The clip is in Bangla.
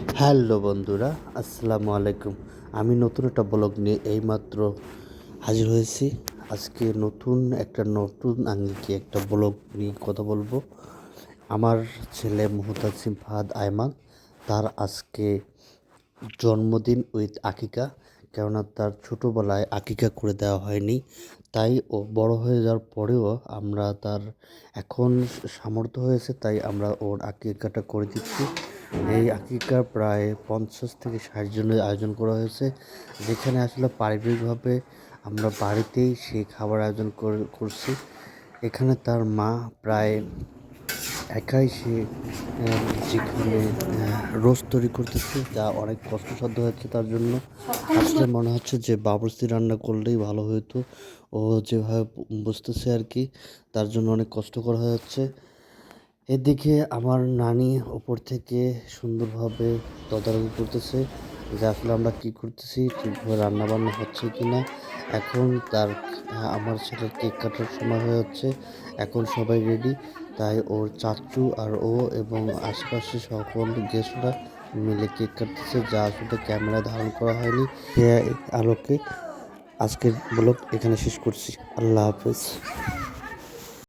হ্যালো বন্ধুরা, আসসালামু আলাইকুম। আমি নতুন একটা ব্লগ নিয়ে এইমাত্র হাজির হয়েছি। আজকে নতুন একটা, নতুন আঙ্গিকে একটা ব্লগ নিয়ে কথা বলব। আমার ছেলে মুহতাসিম ফাহাদ আয়মান, তার আজকে জন্মদিন উইথ আকিকা, কেননা তার ছোটোবেলায় আকিকা করে দেওয়া হয়নি। তাই ও বড় হয়ে যাওয়ার পরেও আমরা তার এখন সামর্থ্য হয়েছে, তাই আমরা ওর আকিকাটা করে দিচ্ছি। এই আকিকা প্রায় পঞ্চাশ থেকে ষাট জনের আয়োজন করা হয়েছে। যেখানে আসলে পারিবারিকভাবে আমরা বাড়িতেই সেই খাবার আয়োজন করে- করছি। এখানে তার মা প্রায় একাই সে যেখানে রোজ তৈরি করতেছে, যা অনেক কষ্টসাধ্য হচ্ছে তার জন্য। আসলে মনে হচ্ছে যে বাবরসি রান্না করলেই ভালো হতো ও যেভাবে বুঝতেছে আর কি, তার জন্য অনেক কষ্টকর হয়ে যাচ্ছে এদিকে আমার নানি ওপর থেকে সুন্দরভাবে তদারকি করতেছে, যে আসলে আমরা কী করতেছি, ঠিকভাবে রান্না বান্না হচ্ছে কি না এখন তার, আমার ছেলের কেক কাটার সময় হয়ে যাচ্ছে, এখন সবাই রেডি তাই ওর চাচু আর ও এবং আশেপাশে সকল গেস্টরা মিলে কেক কাটতেছে, যা আসলে ক্যামেরা ধারণ করা হয়নি আলোকে। আজকের ব্লগ এখানে শেষ করছি। আল্লাহ হাফেজ।